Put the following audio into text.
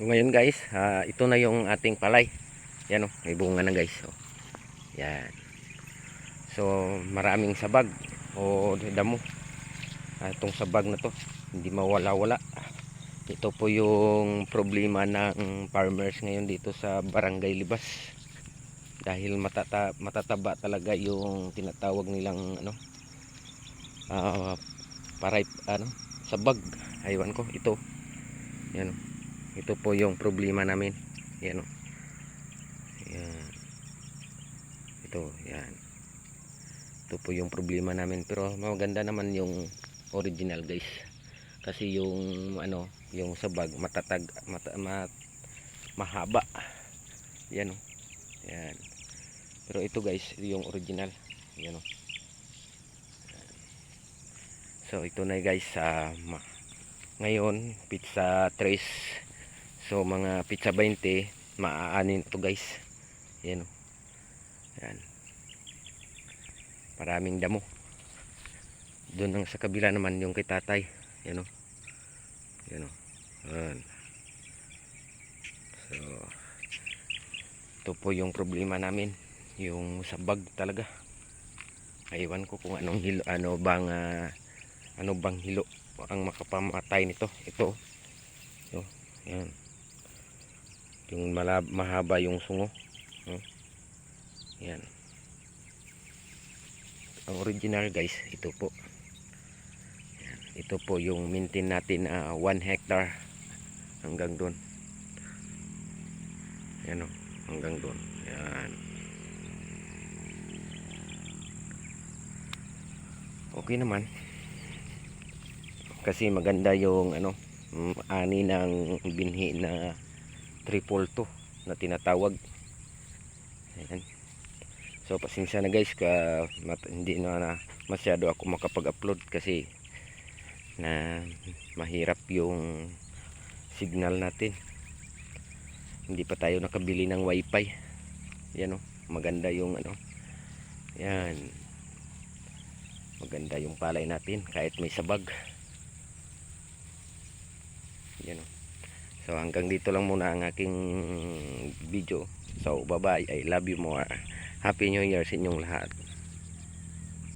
So ngayon guys, ah, ito na yung ating palay. Yan oh, may bunga na guys. Oh. Yan. So maraming sabag o damo. Ah, itong sabag na to, hindi mawala-wala. Ito po yung problema ng farmers ngayon dito sa Barangay Libas. Dahil matata matataba talaga yung tinatawag nilang ano ah paray ano sabag. Aywan ko ito. Yan oh. Ito po yung problema namin. Yan o. Yan. Ito, yan. Ito po yung problema namin. Pero maganda naman yung original guys. Kasi yung ano, yung sabag matatag, mata, mat, mahaba. Yan o. Yan. Pero ito guys, yung original. Yan o. Yan. So ito na guys sa ngayon pizza 3 So mga pizza 20, maaanin to guys. Yan oh. Yan. Maraming damo. Doon ang sa kabila naman yung kay tatay. Yan oh. Yan oh. Yan. So ito po yung problema namin. Yung sabag talaga. Aywan ko kung anong hilo, ano bang ah, ano bang hilo ang makapamatay nito. Ito. So, yan yung malab mahaba yung sungo. Hmm? yan. Ang original guys ito po. Yan. ito po yung maintain natin na uh, 1 hectare. Hanggang doon. Yan o hanggang doon. Yan. Okay naman. Kasi maganda yung ano mm, ani ng binhi na triple to na tinatawag. Ayan. so pasensya na guys ka mat, hindi na, na masyado ako makapag-upload kasi na mahirap yung signal natin. Hindi pa tayo nakabili ng wifi. Yan o maganda yung ano yan maganda yung palay natin kahit may sabag. Yan o So hanggang dito lang muna ang aking video. So bye bye. I love you more. Happy New Year sa inyong lahat.